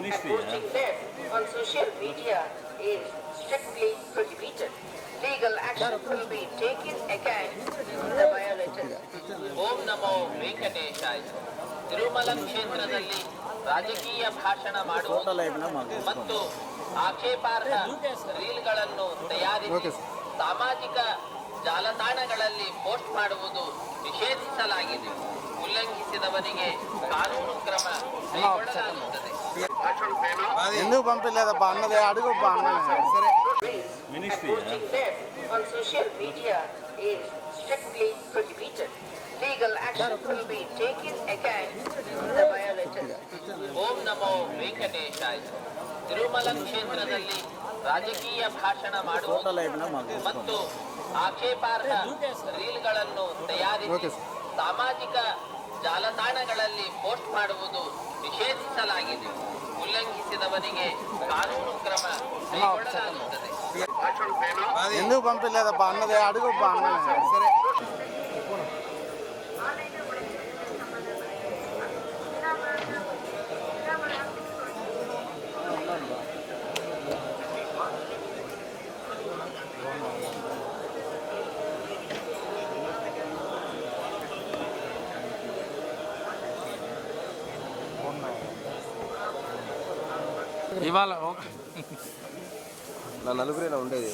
Ministry, and posting them on social media is strictly prohibited. Legal action will be taken against the violators. ಓಂ ನಮೋ ವೆಂಕಟೇಶಾಯ ತಿರುಮಲ ಕ್ಷೇತ್ರದಲ್ಲಿ ರಾಜಕೀಯ ಭಾಷಣ ಮಾಡುವುದು ಮತ್ತು ಆಕ್ಷೇಪಾರ್ಹ ರೀಲ್ಗಳನ್ನು ತಯಾರಿಸಿ ಸಾಮಾಜಿಕ ಜಾಲತಾಣಗಳಲ್ಲಿ ಪೋಸ್ಟ್ ಮಾಡುವುದು ನಿಷೇಧಿಸಲಾಗಿದೆ. ಉಲ್ಲಂಘಿಸಿದವರಿಗೆ ಕಾನೂನು ಕ್ರಮ ಕೈಗೊಳ್ಳಲಾಗುತ್ತದೆ. ఎందుకు పంపించలేదబ్బా అన్నది అడుగుబ్బా అన్నది సరే Ministry, Posting them on social media is strictly prohibited. Legal action will be taken against the violators. ಓಂ ನಮೋ ವೆಂಕಟೇಶಾಯ ತಿರುಮಲ ಕ್ಷೇತ್ರದಲ್ಲಿ ರಾಜಕೀಯ ಭಾಷಣ ಮಾಡುವುದು ಮತ್ತು ಆಕ್ಷೇಪಾರ್ಹ ರೀಲ್ಗಳನ್ನು ತಯಾರಿಸಿ ಸಾಮಾಜಿಕ ಜಾಲತಾಣಗಳಲ್ಲಿ ಪೋಸ್ಟ್ ಮಾಡುವುದು ನಿಷೇಧಿಸಲಾಗಿದೆ ಉಲ್ಲಂಘಿಸಿದವರಿಗೆ ಕಾನೂನು ಕ್ರಮ ಕೈಗೊಳ್ಳಲಾಗುತ್ತದೆ ఎందుకు పంపించలేదబ్బా అన్నది అడుగుబ్బా అన్నది సరే ఇవాళ ఓకే. నా నలుగురేనా ఉండేది.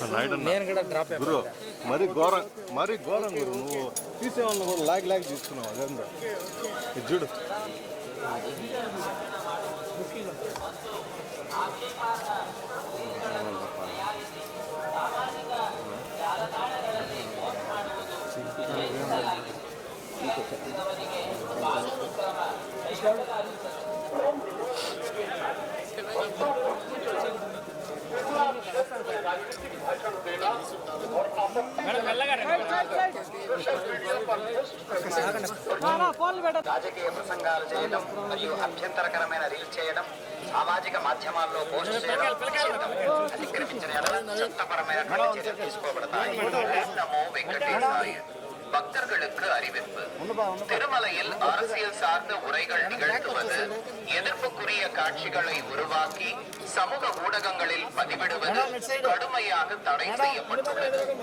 నేను కూడా డ్రాప్ గురు మరి ఘోరం మరి ఘోరం గురు నువ్వు తీసేవాళ్ళని కూడా లాగి లాగి తీసుకున్నావు అదేందా. ఇది చూడు. రాజకీయ ప్రసంగాలు చేయడం మరియు అభ్యంతరకరమైన రీల్స్ చేయడం సామాజిక మాధ్యమాల్లో పోస్ట్ చేయడం నిషిద్ధం. అతిక్రమించిన ఎడల చట్టపరమైనటువంటి చర్యలు తీసుకోబడతాయి ఓం నమో వెంకటేశాయ பக்தர்களுக்கு அறிவிப்பு திருமலையில் அரசியல் சார்ந்த உரைகள் நிகழ்த்துவது எதிர்ப்புக்குரிய காட்சிகளை உருவாக்கி சமூக ஊடகங்களில் பதிவிடுவது கடுமையாக தடை செய்யப்பட்டுள்ளது விதிமுறைகளை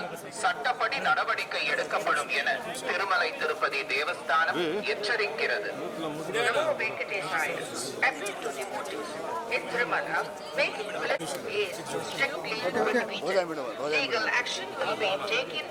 நடந்தால் சட்டப்படி நடவடிக்கை எடுக்கப்படும் என Thirumalai Tirupati Devasthanam எச்சரிக்கிறது Legal action will be taken.